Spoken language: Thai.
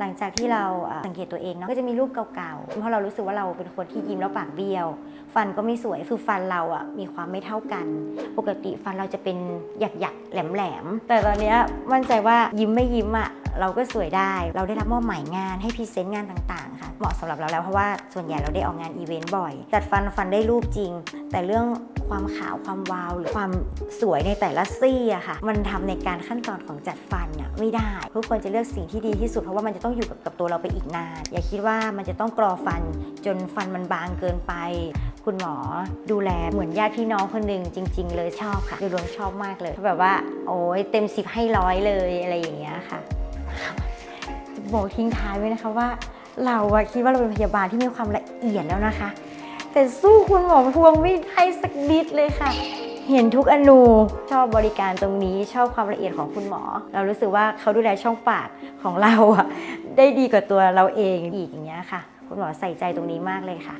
หลังจากที่เราสังเกตตัวเองเนาะก็จะมีรูปเก่าๆ เพราะเรารู้สึกว่าเราเป็นคนที่ยิ้มแล้วปากเบี้ยว ฟันก็ไม่สวยคือฟันเราอะมีความไม่เท่ากัน ปกติฟันเราจะเป็นหยักๆแหลมๆแต่ตอนเนี้ยมั่นใจว่ายิ้มไม่ยิ้มอะเราก็สวยได้ เราได้รับมอบหมายงานให้พรีเซนต์งานต่างๆ ค่ะ เหมาะสำหรับเราแล้วเพราะว่าส่วนใหญ่เราได้ออกงานอีเวนต์บ่อย จัดฟันฟันได้รูปจริง แต่เรื่อง ความขาวความวาวหรือความสวยในแต่ละซี่อะค่ะ มันทำในการขั้นตอนของจัดฟันอะไม่ได้ทุกคนจะเลือกสิ่งที่ดีที่สุดเพราะว่ามันจะต้องอยู่กับกับตัวเราไปอีกนาน อย่าคิดว่ามันจะต้องกรอฟันจนฟันมันบางเกินไป คุณหมอดูแลเหมือนญาติพี่น้องคนหนึ่งจริง ๆ เลยชอบค่ะโดยรวมชอบมากเลยแบบว่า โอ้ยเต็มสิบให้ร้อยเลยอะไรอย่างเงี้ยค่ะจะบอกทิ้งท้ายไว้นะคะว่าเราอะคิดว่าเราเป็นพยาบาลที่มีความละเอียดแล้วนะคะ แต่สู้คุณหมอพวงไม่ได้สักนิดเลยค่ะ เห็นทุกอนูชอบบริการตรงนี้ชอบความละเอียดของคุณหมอ เรารู้สึกว่าเขาดูแลช่องปากของเราอะได้ดีกว่าตัวเราเองอีกอย่างเงี้ยค่ะ คุณหมอใส่ใจตรงนี้มากเลยค่ะ